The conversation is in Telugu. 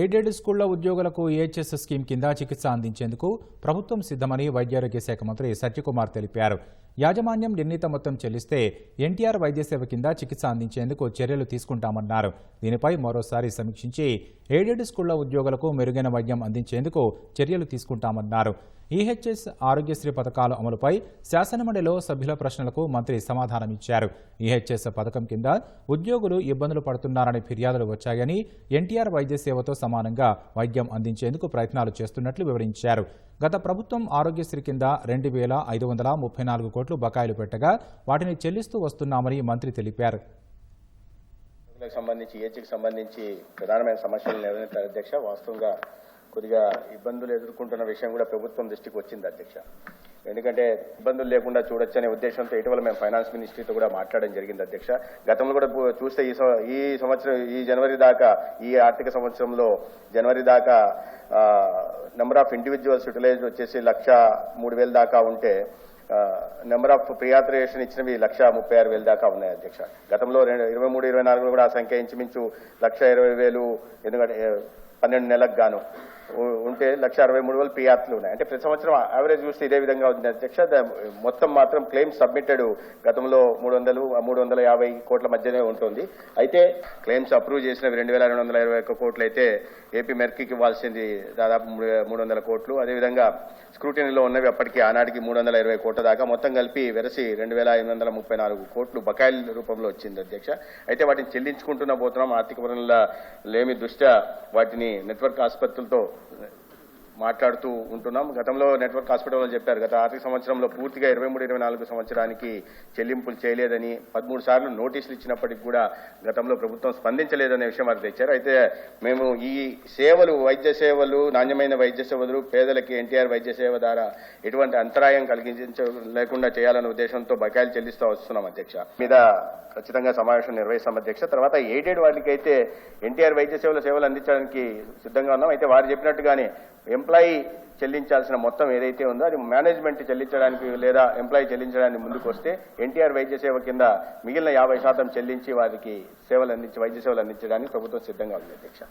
ఎయిడెడ్ స్కూళ్ళ ఉద్యోగులకు ఏహెచ్ఎస్ స్కీమ్ కింద చికిత్స అందించేందుకు ప్రభుత్వం సిద్ధమని వైద్యారోగ్య శాఖ మంత్రి సత్యకుమార్ తెలిపారు. యాజమాన్యం నిర్ణీత మొత్తం చెల్లిస్తే ఎన్టీఆర్ వైద్య సేవ కింద చికిత్స అందించేందుకు చర్యలు తీసుకుంటామన్నారు. దీనిపై మరోసారి సమీక్షించి ఎయిడెడ్ స్కూళ్ళ ఉద్యోగులకు మెరుగైన వైద్యం అందించేందుకు చర్యలు తీసుకుంటామన్నారు. ఈహెచ్ఎస్ ఆరోగ్యశ్రీ పథకాల అమలుపై శాసనమండలిలో సభ్యుల ప్రశ్నలకు మంత్రి సమాధానమిచ్చారు. ఈహెచ్ఎస్ పథకం కింద ఉద్యోగులు ఇబ్బందులు పడుతున్నారని ఫిర్యాదులు వచ్చాయని ఎన్టీఆర్ వైద్య సేవతో సమానంగా వైద్యం అందించేందుకు ప్రయత్నాలు చేస్తున్నట్లు వివరించారు. గత ప్రభుత్వం ఆరోగ్యశ్రీ కింద రెండు వేల ఐదు వందల ముప్పై నాలుగు కోట్లు బకాయిలు పెట్టగా వాటిని చెల్లిస్తూ వస్తున్నామని మంత్రి తెలిపారు. సంబంధించి ఏజీకి సంబంధించి ప్రధానమైన సమస్యలు నెరవేర్చారు అధ్యక్ష వాస్తవంగా కొద్దిగా ఇబ్బందులు ఎదుర్కొంటున్న విషయం కూడా ప్రభుత్వం దృష్టికి వచ్చింది అధ్యక్ష. ఎందుకంటే ఇబ్బందులు లేకుండా చూడొచ్చనే ఉద్దేశంతో ఇటీవల మేము ఫైనాన్స్ మినిస్ట్రీతో కూడా మాట్లాడడం జరిగింది అధ్యక్ష. గతంలో కూడా చూస్తే ఈ సం- ఈ సంవత్సరం ఈ జనవరి దాకా ఈ ఆర్థిక సంవత్సరంలో జనవరి దాకా నెంబర్ ఆఫ్ ఇండివిజువల్స్ యూటిలైజ్ వచ్చేసి లక్ష మూడు వేల దాకా ఉంటే నెంబర్ ఆఫ్ ప్రియాథరేషన్ ఇచ్చినవి లక్ష ముప్పై ఆరు వేలు దాకా ఉన్నాయి అధ్యక్ష. గతంలో రెండు ఇరవై మూడు ఇరవై నాలుగులో కూడా ఆ సంఖ్య ఇంచుమించు లక్ష ఇరవై వేలు ఎందుకంటే పన్నెండు నెలలకు గాను. ఉంటే లక్ష అరవై మూడు వేలు పిఆర్లు ఉన్నాయి. అంటే ప్రతి సంవత్సరం యావరేజ్ చూస్తే ఇదే విధంగా ఉంది. అధ్యక్ష మొత్తం మాత్రం క్లెయిమ్ సబ్మిటెడ్ గతంలో మూడు వందలు మూడు వందల యాభై కోట్ల మధ్యనే ఉంటుంది. అయితే క్లెయిమ్స్ అప్రూవ్ చేసినవి రెండు వేల రెండు వందల ఇరవై ఒక్క కోట్లు అయితే ఏపీ మెర్కీకి ఇవ్వాల్సింది దాదాపు మూడు- వందల కోట్లు. అదేవిధంగా స్క్రూటినీలో ఉన్నవి అప్పటికి ఆనాటికి మూడు వందల ఇరవై కోట్ల దాకా మొత్తం కలిపి వెరసి రెండు వేల ఎనిమిది వందల ముప్పై నాలుగు కోట్లు బకాయిల రూపంలో వచ్చింది అధ్యక్ష. అయితే వాటిని చెల్లించుకుంటున్న పోతున్నాం. ఆర్థిక వనరుల లేమి దృష్ట్యా వాటిని నెట్వర్క్ ఆసుపత్రులతో 对。మాట్లాడుతూ ఉంటున్నాం. గతంలో నెట్వర్క్ హాస్పిటల్లో చెప్పారు గత ఆర్థిక సంవత్సరంలో పూర్తిగా ఇరవై మూడు ఇరవై నాలుగు సంవత్సరానికి చెల్లింపులు చేయలేదని పదమూడు సార్లు నోటీసులు ఇచ్చినప్పటికీ కూడా గతంలో ప్రభుత్వం స్పందించలేదనే విషయం వారు తెచ్చారు. అయితే మేము ఈ సేవలు వైద్య సేవలు నాణ్యమైన వైద్య సేవలు పేదలకి ఎన్టీఆర్ వైద్య సేవ ద్వారా ఎటువంటి అంతరాయం కలిగించ లేకుండా చేయాలనే ఉద్దేశంతో బకాయిలు చెల్లిస్తూ వస్తున్నాం అధ్యక్ష. మీద ఖచ్చితంగా సమావేశం నిర్వహిస్తాం అధ్యక్ష. తర్వాత ఎయిడెడ్ వాళ్ళకైతే ఎన్టీఆర్ వైద్య సేవల సేవలు అందించడానికి సిద్ధంగా ఉన్నాం. అయితే వారు చెప్పినట్టుగానే ఎంప్లాయీ చెల్లించాల్సిన మొత్తం ఏదైతే ఉందో అది మేనేజ్మెంట్ చెల్లించడానికి లేదా ఎంప్లాయీ చెల్లించడానికి ముందుకు వస్తే ఎన్టీఆర్ వైద్య సేవ కింద మిగిలిన యాభై శాతం చెల్లించి వారికి సేవలు అందించి వైద్య సేవలు అందించడానికి ప్రభుత్వం సిద్ధంగా ఉంది అధ్యక్ష.